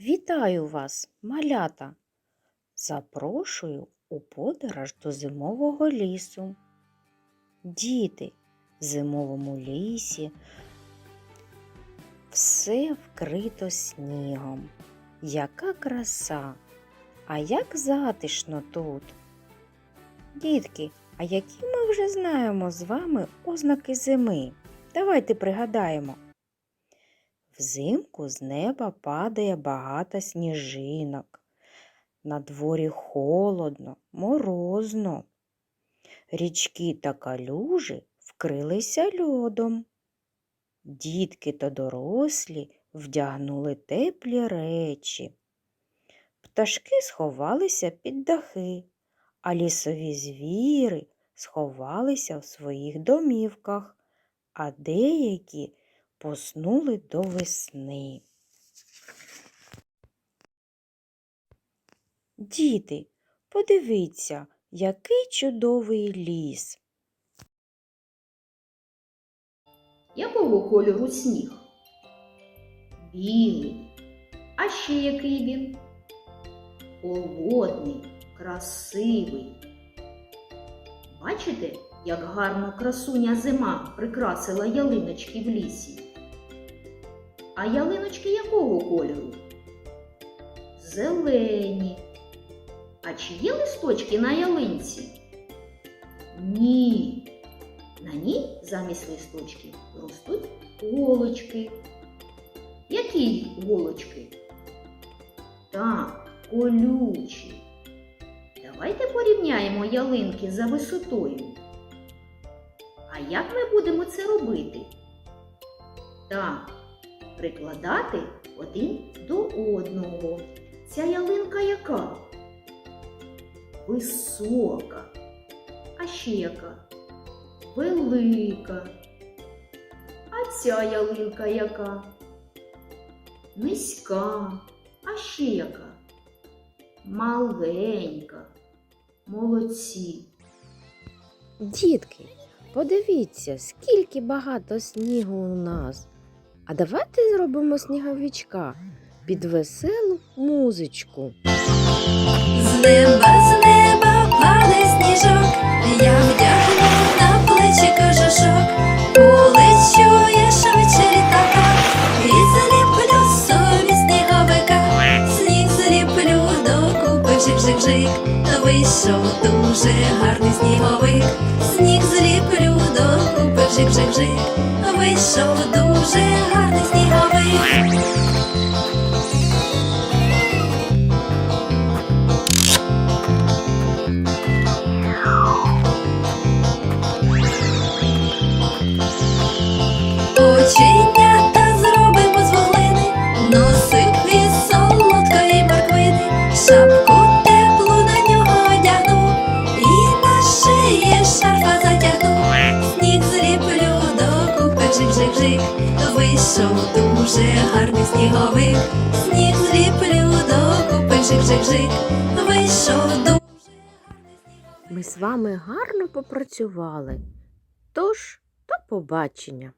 Вітаю вас, малята! Запрошую у подорож до зимового лісу. Діти, в зимовому лісі все вкрито снігом. Яка краса! А як затишно тут. Дітки, а які ми вже знаємо з вами ознаки зими? Давайте пригадаємо. Взимку з неба падає багато сніжинок. На дворі холодно, морозно. Річки та калюжі вкрилися льодом. Дітки та дорослі вдягнули теплі речі. Пташки сховалися під дахи, а лісові звіри сховалися в своїх домівках, а деякі поснули до весни. Діти, подивіться, який чудовий ліс. Якого кольору сніг? Білий. А ще який він? Холодний, красивий. Бачите, як гарно красуня зима прикрасила ялиночки в лісі? А ялиночки якого кольору? Зелені. А чи є листочки на ялинці? Ні. На ній замість листочків ростуть голочки. Які голочки? Так, колючі. Давайте порівняємо ялинки за висотою. А як ми будемо це робити? Так, прикладати один до одного. Ця ялинка яка? Висока. А ще яка? Велика. А ця ялинка яка? Низька. А ще яка? Маленька. Молодці. Дітки, подивіться, скільки багато снігу у нас. А давайте зробимо сніговичка під веселу музичку. З неба, з неба вийшов дуже гарний сніговик, сніг зліплю докупи вжик-вжик-вжик, вийшов дуже гарний сніговик. Оченята зробимо з вуглини, носик із солодкої морквини, докупи жик-жик-жик, вийшов дуже гарний сніговик, сніг зліплю докупи жик-жик-жик, вийшов дуже гарний. Ми з вами гарно попрацювали. Тож, до побачення!